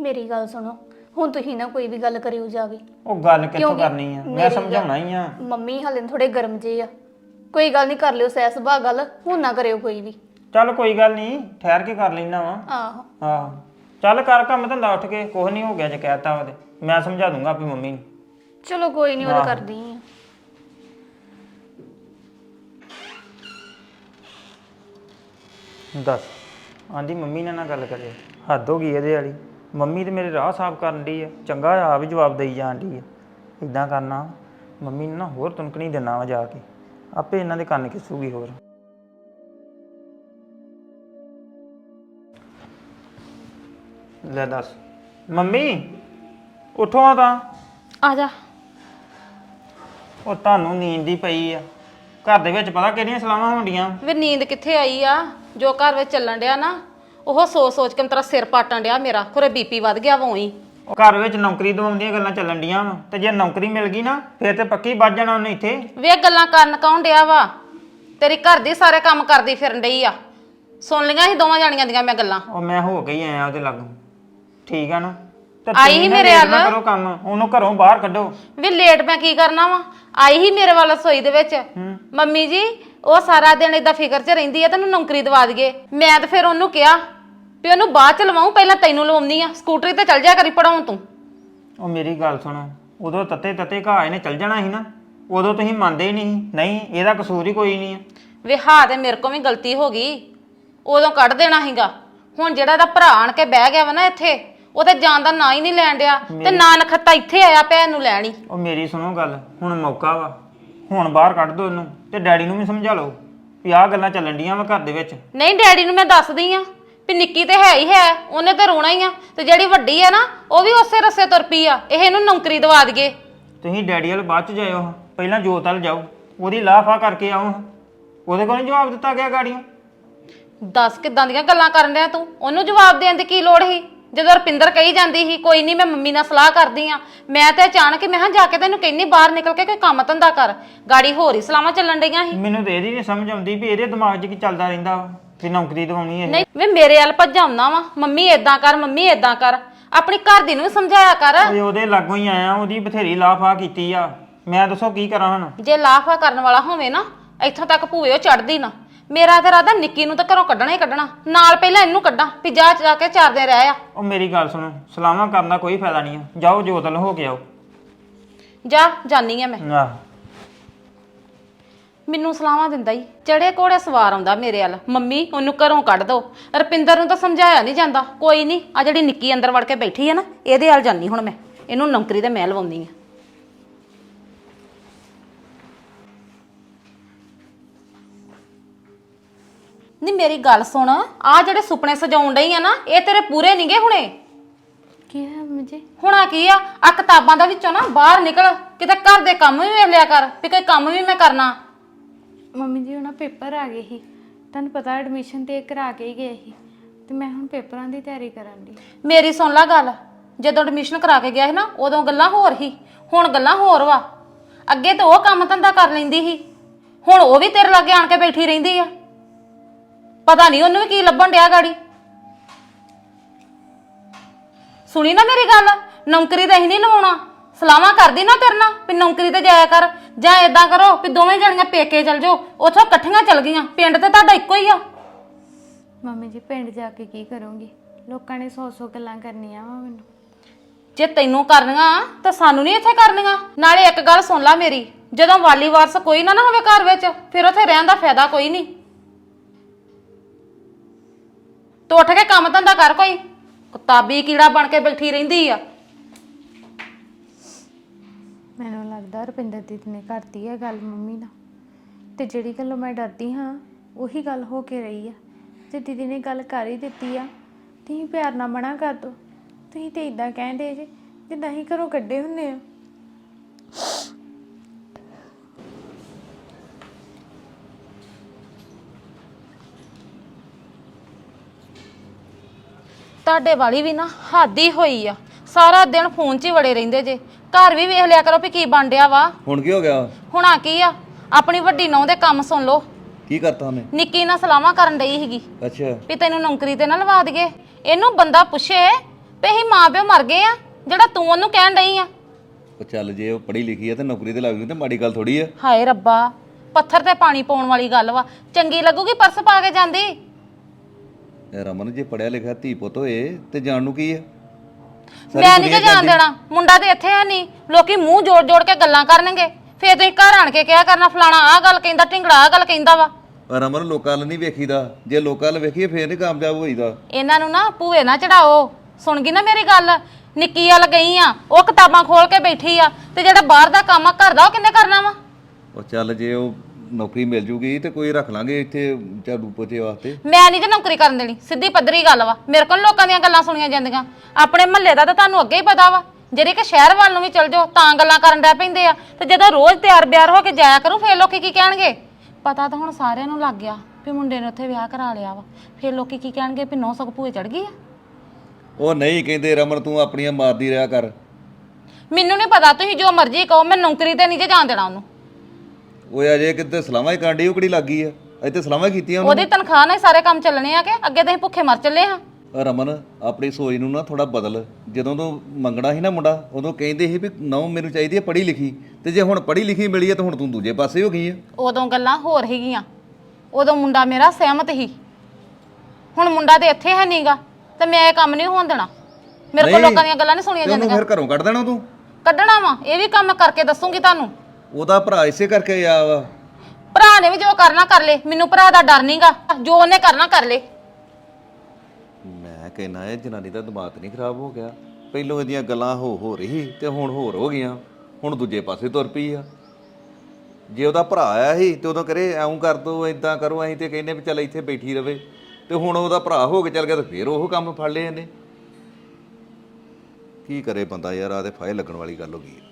Speaker 1: ਮੇਰੀ ਗੱਲ ਸੁਣੋ ਹੁਣ ਤੁਸੀਂ ਨਾ ਕੋਈ ਵੀ ਗੱਲ ਕਰਿਓ ਜਾ ਕੇ।
Speaker 4: ਉਹ ਗੱਲ ਕਿੱਥੋਂ
Speaker 1: ਕਿਉਂਕਿ
Speaker 4: ਕਰਨੀ ਆ? ਮੈਂ
Speaker 1: ਮੇਰੀ
Speaker 4: ਸਮਝਾਉਣਾ ਹੀ ਆ।
Speaker 1: ਮੰਮੀ ਹਾਲੇ ਥੋੜੇ ਗਰਮ ਜੇ ਆ। ਕੋਈ ਗੱਲ ਨਹੀਂ ਕਰ ਲਿਓ ਸਹਿ ਸੁਭਾਅ ਗੱਲ ਹੁਣ ਨਾ ਕਰਿਓ ਕੋਈ ਵੀ।
Speaker 4: ਚੱਲ ਕੋਈ ਗੱਲ ਨਹੀਂ ਠਹਿਰ ਕੇ ਕਰ ਲੈਣਾ ਵਾ।
Speaker 1: ਆਹੋ।
Speaker 4: ਆਹੋ ਚੱਲ ਕਰ ਕੰਮ ਧੰਦਾ ਉੱਠ ਕੇ ਕੁਝ ਨਹੀਂ ਹੋ ਗਿਆ ਜੇ ਕਹਿਤਾ ਤੇ ਮੈਂ ਸਮਝਾ ਦੂੰਗਾ ਆਪਣੀ ਮੰਮੀ ਨੂੰ।
Speaker 1: ਚਲੋ ਕੋਈ ਨਹੀਂ ਉਹ
Speaker 4: ਆਹੋ।
Speaker 1: ਕਰਦੀ ਆ।
Speaker 4: ਦੱਸ ਆਂਦੀ ਮੰਮੀ ਨਾਲ ਨਾ ਗੱਲ ਕਰੇ ਹੱਦ ਹੋ ਗਈ ਇਹਦੇ ਵਾਲੀ। ਮੰਮੀ ਤੇ ਮੇਰੇ ਰਾਹ ਸਾਫ਼ ਕਰਨ ਦੀ ਆ ਚੰਗਾ ਆ ਵੀ ਜਵਾਬ ਦੇਈ ਜਾਣ ਦੀ ਆ। ਇਦਾਂ ਕਰਨਾ ਮੰਮੀ ਨੂੰ ਨਾ ਹੋਰ ਤੁਨਕਣੀ ਦੇਣਾ ਵਾ ਜਾ ਕੇ ਆਪੇ ਇਹਨਾਂ ਦੇ ਕੰਨ ਖਿੱਚੂਗੀ ਹੋਰ। ਲੈ ਦੱਸ ਮੰਮੀ ਉਠੋ ਤਾਂ।
Speaker 2: ਆ ਜਾ।
Speaker 4: ਉਹ ਤੁਹਾਨੂੰ ਨੀਂਦ ਦੀ ਪਈ ਆ ਘਰ ਦੇ ਵਿੱਚ ਪਤਾ ਕਿਹੜੀਆਂ ਸਲਾਹਾਂ ਹੁੰਦੀਆਂ
Speaker 2: ਵੇ ਨੀਂਦ ਕਿੱਥੇ ਆਈ ਆ? ਜੋ ਘਰ ਵਿੱਚ ਚੱਲਣ ਡਿਆ ਨਾ ਉਹ ਸੋਚ ਸੋਚ ਕੇ ਮੇਰਾ ਸਿਰ ਪਾਟਣ ਡਿਆ ਮੇਰਾ ਖੁਰੇ ਬੀਪੀ ਵੱਧ ਗਿਆ ਵੋਈ
Speaker 4: ਉਹ। ਘਰ ਵਿੱਚ ਨੌਕਰੀ ਦਵਾਉਣ ਦੀਆਂ ਗੱਲਾਂ ਚੱਲਣ ਡੀਆਂ ਵਾ ਤੇ ਜੇ ਨੌਕਰੀ ਮਿਲ ਗਈ ਨਾ ਫਿਰ ਤੇ ਪੱਕੀ ਵੱਜ ਜਾਣਾ ਉਹਨੇ ਇੱਥੇ।
Speaker 2: ਵੇ ਗੱਲਾਂ ਕਰਨ ਕੌਣ ਡਿਆ ਵਾ? ਤੇਰੀ ਘਰ ਦੀ ਸਾਰੇ ਕੰਮ ਕਰਦੀ ਫਿਰਨ ਡਈ ਆ। ਸੁਣ ਲਈਆਂ ਸੀ ਦੋਵਾਂ ਜਾਣੀਆਂ ਦੀਆਂ ਮੈਂ ਗੱਲਾਂ?
Speaker 4: ਉਹ ਮੈਂ ਹੋ ਕੇ ਹੀ ਆਇਆ ਉਹਦੇ ਲਾਗੋਂ। ਠੀਕ ਆ ਨਾ? ਤੇ
Speaker 2: ਆਈ
Speaker 4: ਤੁਸੀਂ ਨਾ
Speaker 2: ਮੇਰੇ
Speaker 4: ਲੇਟ ਨਾ
Speaker 2: ਵੱਲ।
Speaker 4: ਕਰੋ ਕੰਮ ਉਹਨੂੰ ਘਰੋਂ ਬਾਹਰ ਕੱਢੋ।
Speaker 2: ਵੇ ਲੇਟ ਮੈਂ ਕੀ ਕਰਨਾ ਵਾ? ਆਈ ਹੀ ਮੇਰੇ ਵੱਲ ਸੋਈ ਦੇ ਵਿੱਚ। ਮੰਮੀ ਜੀ ਉਹ ਸਾਰਾ ਦਿਨ ਏਦਾਂ ਫਿਕਰ 'ਚ ਰਹਿੰਦੀ ਆ ਤੈਨੂੰ ਨੌਕਰੀ ਦਵਾ ਦਈਏ। ਮੈਂ ਤਾਂ ਫਿਰ ਉਹਨੂੰ ਕਿਹਾ ਵੀ ਉਹਨੂੰ ਬਾਅਦ 'ਚ ਲਵਾਉਂ ਪਹਿਲਾਂ ਤੈਨੂੰ ਲਵਾਉਣੀ ਆ। ਸਕੂਟਰੀ ਤੇ ਚੱਲ ਜਾ ਕਰੀ ਪੜਾਉਂ ਤੂੰ।
Speaker 4: ਉਹ ਮੇਰੀ ਗੱਲ ਸੁਣੋ ਉਦੋਂ ਤੱਤੇ ਤੱਤੇ ਘਾਹ ਇਹਨੇ ਚੱਲ ਜਾਣਾ ਸੀ ਨਾ ਉਦੋਂ ਤੁਸੀਂ ਮੰਨਦੇ ਹੀ ਨਹੀਂ ਸੀ। ਨਹੀਂ ਇਹਦਾ ਕਸੂਰ ਹੀ ਕੋਈ ਨਹੀਂ ਆ।
Speaker 2: ਵੇ ਹਾਂ ਤੇ ਮੇਰੇ ਕੋਲ ਵੀ ਗਲਤੀ ਹੋ ਗਈ। ਉਦੋਂ ਕੱਢ ਦੇਣਾ ਸੀਗਾ। ਹੁਣ ਜਿਹੜਾ ਇਹਦਾ ਭਰਾ ਆਣ ਕੇ ਬਹਿ ਗਿਆ ਵਾ ਨਾ ਇੱਥੇ ਉਹ ਤੇ ਜਾਣ ਦਾ ਨਾਂ ਹੀ ਨਹੀਂ ਲੈਣ ਡਿਆ। ਤੇ ਨਾ ਨਖੱਤਾ ਇੱਥੇ ਆਇਆ ਭੈਣ ਨੂੰ ਲੈਣੀ
Speaker 4: ਉਹ ਮੇਰੀ ਸੁਣੋ ਗੱਲ ਹੁਣ ਮੌਕਾ ਵਾ। ਹੁਣ ਬਾਹਰ ਕੱਢ ਦੋ ਇਹਨੂੰ ਤੇ ਡੈਡੀ ਨੂੰ ਵੀ ਸਮਝਾ ਲਓ। ਵੀ ਆਹ ਗੱਲਾਂ ਚੱਲਣ ਡੀਆਂ ਵਾ ਘਰ ਦੇ ਵਿੱਚ।
Speaker 2: ਨਹੀਂ ਡੈਡੀ ਨੂੰ ਮੈਂ ਦੱਸਦੀ ਆ। ਵੀ ਨਿੱਕੀ ਤੇ ਹੈ ਹੀ ਹੈ ਉਹਨੇ ਤੇ ਰੋਣਾ ਹੀ ਆ। ਤੇ ਜਿਹੜੀ ਵੱਡੀ ਆ ਨਾ ਉਹ ਵੀ ਉਸੇ ਰਸੇ ਤੁਰ ਪਈ ਆ। ਇਹ ਇਹਨੂੰ ਨੌਕਰੀ ਦਵਾ ਦਈਏ।
Speaker 4: ਤੁਸੀਂ ਡੈਡੀ ਵੱਲ ਬਾਅਦ ਚ ਜਾਇਓ। ਪਹਿਲਾਂ ਜੋਤ ਵੱਲ ਜਾਓ। ਉਹਦੀ ਲਾਫਾ ਕਰਕੇ ਆਓ। ਉਹਦੇ ਕੋਲ ਨੀ ਜਵਾਬ ਦਿੱਤਾ ਗਿਆ ਗਾੜੀਆਂ
Speaker 2: ਦੱਸ ਕਿਦਾਂ ਦੀਆਂ ਗੱਲਾਂ ਕਰਨ ਡਿਆ ਤੂੰ? ਉਹਨੂੰ ਜਵਾਬ ਦੇਣ ਦੀ ਕੀ ਲੋੜ ਸੀ? ਜਦੋਂ ਰਪਿੰਦਰ ਕਹੀ ਜਾਂਦੀ ਸੀ ਕੋਈ ਨਹੀਂ ਮੈਂ ਮੰਮੀ ਨਾਲ ਸਲਾਹ ਕਰਦੀ ਆ। ਮੈਂ ਤੇ ਅਚਾਨਕ ਹੀ ਮੈਂ ਹਾਂ ਜਾ ਕੇ ਤੈਨੂੰ ਕਹਿੰਨੀ ਬਾਹਰ ਨਿਕਲ ਕੇ ਕੋਈ ਕੰਮ ਧੰਦਾ ਕਰ। ਗਾੜੀ ਹੋਰ ਹੀ ਸਲਾਹਾਂ ਚੱਲਣ ਡਈਆਂ ਸੀ।
Speaker 4: ਮੈਨੂੰ ਤੇ ਇਹਦੀ ਨਹੀਂ ਸਮਝ ਆਉਂਦੀ ਵੀ ਇਹਦੇ ਦਿਮਾਗ 'ਚ ਕੀ ਚੱਲਦਾ ਰਹਿੰਦਾ। ਵਾ ਵੀ ਨੌਕਰੀ ਦਿਵਾਉਣੀ ਹੈ
Speaker 2: ਨਹੀਂ ਵੇ ਮੇਰੇ ਵੱਲ ਭੱਜਾਉਣਾ ਵਾ। ਮੰਮੀ ਏਦਾਂ ਕਰ ਮੰਮੀ ਏਦਾਂ ਕਰ। ਆਪਣੀ ਘਰ ਦੀ ਨੂੰ ਵੀ ਸਮਝਾਇਆ ਕਰ।
Speaker 4: ਓਏ ਉਹਦੇ ਲਾਗੋਂ ਹੀ ਆਇਆ ਉਹਦੀ ਬਥੇਰੀ ਲਾਫਾ ਕੀਤੀ ਆ। ਮੈਂ ਦੱਸੋ ਕੀ ਕਰਾਂ ਹੁਣ?
Speaker 2: ਜੇ ਲਾਫਾ ਕਰਨ ਵਾਲਾ ਹੋਵੇ ਨਾ ਇੱਥੋਂ ਤੱਕ ਭੂਏ ਉਹ ਚੜਦੀ ਨਾ। ਮੇਰਾ ਤੇ ਰਾਦਾ ਨਿੱਕੀ ਨੂੰ ਤਾਂ ਘਰੋਂ ਕੱਢਣਾ ਹੀ ਕੱਢਣਾ। ਨਾਲ ਪਹਿਲਾਂ ਇਹਨੂੰ ਕੱਢਾਂ ਵੀ ਜਾ ਜਾ ਕੇ ਚਾਰ ਦਿਨ ਰਹਿ ਆ।
Speaker 4: ਉਹ ਮੇਰੀ ਗੱਲ ਸੁਣੋ ਸਲਾਮਾਂ ਕਰਨ ਦਾ ਕੋਈ ਫਾਇਦਾ ਨਹੀਂ ਆ। ਜਾਓ ਜੋਤਲ ਹੋ ਕੇ ਆਓ।
Speaker 2: ਜਾ ਜਾਨੀ ਆ ਮੈਂ।
Speaker 4: ਆਹ।
Speaker 2: ਮੈਨੂੰ ਸਲਾਹਾਂ ਦਿੰਦਾ ਹੀ ਚੜੇ ਕੋੜੇ ਸਵਾਰ ਆਉਂਦਾ ਮੇਰੇ ਵੱਲ। ਮੰਮੀ ਉਹਨੂੰ ਘਰੋਂ ਕੱਢ ਦੋ। ਰਪਿੰਦਰ ਨੂੰ ਤਾਂ ਸਮਝਾਇਆ ਨਹੀਂ ਜਾਂਦਾ। ਕੋਈ ਨਹੀਂ ਆ ਜਿਹੜੀ ਨਿੱਕੀ ਅੰਦਰ ਵੜ ਕੇ ਬੈਠੀ ਹੈ ਨਾ ਇਹਦੇ ਵੱਲ ਜਾਨੀ ਹੁਣ ਮੈਂ। ਇਹਨੂੰ ਨੌਕਰੀ ਤੇ ਮੈਂ ਲਵਾਉਣੀ ਆ। ਨਹੀਂ ਮੇਰੀ ਗੱਲ ਸੁਣ ਆ ਜਿਹੜੇ ਸੁਪਨੇ ਸਜਾਉਣ ਡਈ ਆ ਨਾ ਇਹ ਤੇਰੇ ਪੂਰੇ ਨਹੀਂਗੇ ਹੁਣੇ?
Speaker 3: ਕੀ ਹੈ ਮੰਮੀ ਜੀ?
Speaker 2: ਹੁਣਾ ਕੀ ਆ? ਆ ਕਿਤਾਬਾਂ ਦਾ ਵਿੱਚੋਂ ਨਾ ਬਾਹਰ ਨਿਕਲ। ਕਿਤੇ ਘਰ ਦੇ ਕੰਮ ਵੀ ਵੇਖ ਲਿਆ ਕਰ ਵੀ ਕੋਈ ਕੰਮ ਵੀ ਮੈਂ ਕਰਨਾ।
Speaker 3: ਮੰਮੀ ਜੀ ਉਹਨਾਂ ਪੇਪਰ ਆ ਗਏ ਸੀ। ਤੁਹਾਨੂੰ ਪਤਾ ਐਡਮਿਸ਼ਨ ਤੇ ਕਰਾ ਕੇ ਹੀ ਗਏ ਸੀ। ਤੇ ਮੈਂ ਹੁਣ ਪੇਪਰਾਂ ਦੀ ਤਿਆਰੀ ਕਰਨ ਦੀ
Speaker 2: ਮੇਰੀ ਸੁਣ ਲੈ ਗੱਲ। ਜਦੋਂ ਐਡਮਿਸ਼ਨ ਕਰਾ ਕੇ ਗਿਆ ਸੀ ਨਾ, ਉਦੋਂ ਗੱਲਾਂ ਹੋਰ ਸੀ। ਹੁਣ ਗੱਲਾਂ ਹੋਰ ਵਾ। ਅੱਗੇ ਤਾਂ ਉਹ ਕੰਮ ਧੰਦਾ ਕਰ ਲੈਂਦੀ ਸੀ। ਹੁਣ ਉਹ ਵੀ ਤੇਰੇ ਲਾਗੇ ਆਣ ਕੇ ਬੈਠੀ ਰਹਿੰਦੀ ਆ। ਪਤਾ ਨਹੀਂ ਉਹਨੂੰ ਵੀ ਕੀ ਲੱਭਣ ਡਿਆ ਗਾੜੀ। ਸੁਣੀ ਨਾ ਮੇਰੀ ਗੱਲ। ਨੌਕਰੀ ਤਾਂ ਹੀ ਨਹੀਂ ਲਵਾਉਣਾ। ਸਲਾਹਾਂ ਕਰਦੀ ਨਾ ਤੇਰੇ ਨਾਲ ਵੀ ਨੌਕਰੀ ਤੇ ਜਾਇਆ ਕਰ। ਜਾਂ ਏਦਾਂ ਕਰੋ ਵੀ ਦੋਵੇਂ ਜਣੀਆਂ ਪੇਕੇ ਚਲ ਜਾਓ ਉੱਥੋਂ ਇਕੱਠੀਆਂ ਚਲ ਗਈਆਂ ਪਿੰਡ ਤੇ ਤੁਹਾਡਾ ਇੱਕੋ ਹੀ ਆ।
Speaker 3: ਮੰਮੀ ਜੀ ਪਿੰਡ ਜਾ ਕੇ ਕੀ ਕਰੂੰਗੀ? ਲੋਕਾਂ ਨੇ ਸੌ ਸੌ ਗੱਲਾਂ ਕਰਨੀਆਂ ਵਾ ਮੈਨੂੰ।
Speaker 2: ਜੇ ਤੈਨੂੰ ਕਰਨੀਆਂ ਤਾਂ ਸਾਨੂੰ ਨਹੀਂ ਇੱਥੇ ਕਰਨੀਆਂ। ਨਾਲੇ ਇੱਕ ਗੱਲ ਸੁਣ ਲੈ ਮੇਰੀ ਜਦੋਂ ਵਾਲੀ ਵਾਰਸ ਕੋਈ ਨਾ ਨਾ ਹੋਵੇ ਘਰ ਵਿੱਚ ਫਿਰ ਉੱਥੇ ਰਹਿਣ ਦਾ ਫਾਇਦਾ ਕੋਈ ਨਹੀਂ ਤੂੰ ਉੱਠ ਕੇ ਕੰਮ ਧੰਦਾ ਕਰ ਕੋਈ। ਕਿਤਾਬੀ ਕੀੜਾ ਬਣ ਕੇ ਬੈਠੀ ਰਹਿੰਦੀ ਆ।
Speaker 3: ਲੱਗਦਾ ਰੁਪਿੰਦਰ ਦੀਦੀ ਨੇ ਕਰਤੀ ਹੈ ਗੱਲ ਮੰਮੀ ਨਾਲ। ਤੇ ਜਿਹੜੀ ਗੱਲੋਂ ਮੈਂ ਡਰਦੀ ਹਾਂ, ਉਹੀ ਗੱਲ ਹੋ ਕੇ ਰਹੀ ਆ। ਜੇ ਦੀਦੀ ਨੇ ਗੱਲ ਕਰ ਹੀ ਦਿੱਤੀ ਆ, ਤੁਸੀਂ ਪਿਆਰ ਨਾਲ ਮਨਾ ਕਰ ਦੋ। ਤੁਸੀਂ ਤੇ ਇਦਾਂ ਕਹਿੰਦੇ ਜੇ ਜਿੱਦਾਂ ਹੀ ਘਰੋਂ ਕੱਢੇ ਹੁੰਨੇ ਆ।
Speaker 2: ਤੁਹਾਡੇ ਵਾਲੀ ਵੀ ਨਾ ਹਾਦੀ ਹੋਈ ਆ। ਸਾਰਾ ਦਿਨ ਫੋਨ 'ਚ ਹੀ ਵੜੇ ਰਹਿੰਦੇ ਜੇ। ਘਰ ਵੀ ਵੇਖ ਲਿਆ ਕਰੋ ਵੀ ਕੀ ਬਣ ਡਿਆ ਵਾ।
Speaker 5: ਹੁਣ ਕੀ ਹੋ ਗਿਆ?
Speaker 2: ਹੁਣਾ ਕੀ ਆ? ਆਪਣੀ ਵੱਡੀ ਨੌਂ ਦੇ ਕੰਮ ਸੁਣ ਲਓ।
Speaker 5: ਕੀ ਕਰਤਾ ਉਹਨੇ?
Speaker 2: ਨਿੱਕੀ ਨਾਲ ਸਲਾਹਾਂ ਕਰਨ ਡਈ ਸੀਗੀ।
Speaker 5: ਅੱਛਾ।
Speaker 2: ਵੀ ਤੈਨੂੰ ਨੌਕਰੀ ਤੇ ਨਾ ਲਵਾ ਦਈਏ। ਇਹਨੂੰ ਬੰਦਾ ਪੁੱਛੇ ਵੀ ਅਸੀਂ ਮਾਂ ਪਿਓ ਮਰ ਗਏ ਆ ਜਿਹੜਾ ਤੂੰ ਉਹਨੂੰ ਕਹਿਣ ਡਈ ਆ।
Speaker 5: ਉਹ ਚੱਲ ਜੇ ਉਹ ਪੜ੍ਹੀ ਲਿਖੀ ਹੈ ਤੇ ਨੌਕਰੀ ਤੇ ਲੱਗ ਗਈ ਤੇ ਮਾੜੀ ਗੱਲ ਥੋੜੀ ਆ।
Speaker 2: ਹਾਏ ਰੱਬਾ ਪੱਥਰ ਤੇ ਪਾਣੀ ਪਾਉਣ ਵਾਲੀ ਗੱਲ ਵਾ। ਚੰਗੀ ਲੱਗੂਗੀ ਪਰਸ ਪਾ ਕੇ ਜਾਂਦੀ।
Speaker 5: ਇਹ ਰਮਨ ਜੇ ਪੜਿਆ ਲਿਖਿਆ ਧੀ ਪੁੱਤ ਹੋਏ ਤੇ ਜਾਣ ਨੂੰ ਕੀ ਆ?
Speaker 2: ਮੈਂ ਨਹੀਂ ਤੇ ਜਾਣ। ਦੇਣਾ। ਮੁੰਡਾ ਤੇ ਇੱਥੇ ਹੈ ਨਹੀਂ। ਲੋਕੀ ਮੂੰਹ ਜੋੜ ਜੋੜ ਕੇ ਗੱਲਾਂ ਕਰਨਗੇ। ਫੇਰ ਤੁਸੀਂ ਘਰ ਆਣ ਕੇ ਕਿਹਾ ਕਰਨਾ ਫਲਾਣਾ ਆਹ ਗੱਲ ਕਹਿੰਦਾ ਢਿੰਗੜਾ ਆਹ ਗੱਲ ਕਹਿੰਦਾ ਵਾ।
Speaker 5: ਪਰ ਰਮਨ ਲੋਕਾਂ ਵੱਲ ਨਹੀਂ ਵੇਖੀਦਾ। ਜੇ ਲੋਕਾਂ ਵੱਲ ਵੇਖੀਏ ਫੇਰ ਨਹੀਂ ਕਾਮਯਾਬ ਹੋਈਦਾ।
Speaker 2: ਇਹਨਾਂ ਨੂੰ ਨਾ ਭੂਏ ਨਾ ਚੜਾਓ। ਸੁਣ ਗਈ ਨਾ ਮੇਰੀ ਗੱਲ? ਨਿੱਕੀ ਵੱਲ ਗਈ ਆ। ਉਹ ਕਿਤਾਬਾਂ ਖੋਲ ਕੇ ਬੈਠੀ ਆ। ਤੇ ਜਿਹੜਾ ਬਾਹਰ ਦਾ ਕੰਮ ਆ ਘਰ ਦਾ ਉਹ ਕਿੰਨੇ ਕਰਨਾ ਵਾ?
Speaker 5: ਉਹ ਚੱਲ ਜੇ ਉਹ ਨੌਕਰੀ ਮਿਲ ਜੂਗੀ ਤੇ ਕੋਈ ਰੱਖ ਲਾਂਗੇ ਇੱਥੇ ਝਾੜੂ ਪੋਚੇ ਵਾਸਤੇ।
Speaker 2: ਮੈਂ ਨਹੀਂ ਜੇ ਨੌਕਰੀ ਕਰਨ ਦੇਣੀ ਸਿੱਧੀ ਪੱਧਰੀ ਗੱਲ ਵਾ। ਮੇਰੇ ਕੋਲ ਲੋਕਾਂ ਦੀਆਂ ਗੱਲਾਂ ਸੁਣੀਆਂ ਜਾਂਦੀਆਂ। ਆਪਣੇ ਮਹੱਲੇ ਦਾ ਤਾਂ ਤੁਹਾਨੂੰ ਅੱਗੇ ਹੀ ਪਤਾ ਵਾ। ਜਿਹੜੇ ਕਿ ਸ਼ਹਿਰ ਵੱਲ ਨੂੰ ਵੀ ਚਲ ਜਾਓ ਤਾਂ ਗੱਲਾਂ ਕਰਨ ਡੈ ਪੈਂਦੇ ਆ। ਤੇ ਜਦੋਂ ਰੋਜ਼ ਤਿਆਰ ਬਿਆਰ ਹੋ ਕੇ ਜਾਇਆ ਕਰੂੰ ਫੇਰ ਲੋਕੀ ਕੀ ਕਹਿਣਗੇ? ਪਤਾ ਤਾਂ ਹੁਣ ਸਾਰਿਆਂ ਨੂੰ ਲੱਗ ਗਿਆ ਵੀ ਮੁੰਡੇ ਨੇ ਉੱਥੇ ਵਿਆਹ ਕਰਾ ਲਿਆ ਵਾ। ਫੇਰ ਲੋਕੀ ਕੀ ਕਹਿਣਗੇ ਵੀ ਨੌ ਸੌ ਭੂਏ ਚੜ ਗਈ ਆ?
Speaker 5: ਉਹ ਨਹੀਂ ਕਹਿੰਦੇ ਰਮਨ ਤੂੰ ਆਪਣੀਆਂ ਮਾਰਦੀ ਰਿਹਾ ਕਰ।
Speaker 2: ਮੈਨੂੰ ਨਹੀਂ ਪਤਾ ਤੁਸੀਂ ਜੋ ਮਰਜ਼ੀ ਕਹੋ ਮੈਂ ਨੌਕਰੀ ਤੇ ਨਹੀਂ ਜੇ ਜਾਣ ਦੇਣਾ ਉਹਨੂੰ।
Speaker 5: ਓਏ ਅਜੇ ਕਿਤੇ ਸਲਾਮਾਂ ਹੀ ਕਾਂਡੀ ਉਹ ਕਿਹੜੀ ਲੱਗੀ ਆ? ਇੱਥੇ ਸਲਾਮਾਂ ਕੀਤੀਆਂ
Speaker 2: ਉਹਦੀ ਤਨਖਾਹ ਨਾਲ ਹੀ ਸਾਰੇ ਕੰਮ ਚੱਲਣੇ ਆ ਕਿ ਅੱਗੇ ਤਾਂ ਅਸੀਂ ਭੁੱਖੇ ਮਰ ਚੱਲੇ ਹਾਂ?
Speaker 5: ਰਮਨ ਆਪਣੀ ਸੋਚ ਨੂੰ ਨਾ ਥੋੜਾ ਬਦਲ। ਜਦੋਂ ਤੋਂ ਮੰਗਣਾ ਸੀ ਨਾ ਮੁੰਡਾ ਉਦੋਂ ਕਹਿੰਦੇ ਸੀ ਵੀ ਨੌ ਮੈਨੂੰ ਚਾਹੀਦੀ ਹੈ ਪੜ੍ਹੀ ਲਿਖੀ। ਤੇ ਜੇ ਹੁਣ ਪੜ੍ਹੀ ਲਿਖੀ ਮਿਲੀ ਹੈ ਤਾਂ ਹੁਣ ਤੂੰ ਦੂਜੇ ਪਾਸੇ ਹੋ ਗਈ ਆ।
Speaker 2: ਉਦੋਂ ਗੱਲਾਂ ਹੋਰ ਹੈਗੀਆਂ ਉਦੋਂ ਮੁੰਡਾ ਮੇਰਾ ਸਹਿਮਤ ਹੀ ਹੁਣ ਮੁੰਡਾ ਤੇ ਇੱਥੇ ਹੈ ਨਹੀਂਗਾ ਤੇ ਮੈਂ ਇਹ ਕੰਮ ਨਹੀਂ ਹੋਣ ਦੇਣਾ। ਮੇਰੇ ਕੋਲ
Speaker 5: ਨਹੀਂ।
Speaker 2: ਲੋਕਾਂ ਦੀਆਂ ਗੱਲਾਂ ਨਹੀਂ ਸੁਣੀਆਂ
Speaker 5: ਤੇ ਉਹਨੂੰ
Speaker 2: ਜਾਂਦੀਆਂ।
Speaker 5: ਫਿਰ ਘਰੋਂ ਕੱਢ ਦੇਣਾ ਤੂੰ?
Speaker 2: ਕੱਢਣਾ ਵਾ ਇਹ ਵੀ ਕੰਮ ਕਰਕੇ ਦੱਸੂਗੀ ਤੁਹਾਨੂੰ।
Speaker 5: ਉਹਦਾ ਭਰਾ ਇਸੇ ਕਰਕੇ ਆ ਵਾ।
Speaker 2: ਭਰਾ ਨੇ ਵੀ ਜੋ ਕਰਨਾ ਕਰ ਲੇ ਮੈਨੂੰ ਭਰਾ ਦਾ ਡਰ ਨਹੀਂਗਾ ਜੋ ਉਹਨੇ ਕਰਨਾ ਕਰ ਲੇ।
Speaker 5: ਮੈਂ ਕਹਿੰਦਾ ਇਹ ਜਨਾਨੀ ਦਾ ਦਿਮਾਗ ਨਹੀਂ ਖਰਾਬ ਹੋ ਗਿਆ। ਪਹਿਲੋਂ ਇਹਦੀਆਂ ਗੱਲਾਂ ਹੋ ਹੋ ਰਹੀ ਤੇ ਹੁਣ ਹੋਰ ਹੋ ਗਈਆਂ। ਹੁਣ ਦੂਜੇ ਪਾਸੇ ਤੁਰ ਪਈ ਆ। ਜੇ ਉਹਦਾ ਭਰਾ ਆਇਆ ਸੀ ਤੇ ਉਦੋਂ ਕਰੇ ਐਂ ਕਰ ਦੋ ਇਦਾਂ ਕਰੋ ਅਸੀਂ ਤੇ ਕਹਿੰਦੇ ਵੀ ਚੱਲ ਇੱਥੇ ਬੈਠੀ ਰਵੇ। ਤੇ ਹੁਣ ਉਹਦਾ ਭਰਾ ਹੋ ਕੇ ਚੱਲ ਗਿਆ ਤੇ ਫੇਰ ਉਹ ਕੰਮ ਫੜ ਲਏ ਇਹਨੇ। ਕੀ ਕਰੇ ਬੰਦਾ ਯਾਰ ਆ ਤੇ ਫਾਇਲ ਲੱਗਣ ਵਾਲੀ ਗੱਲ ਹੋ ਗਈ ਹੈ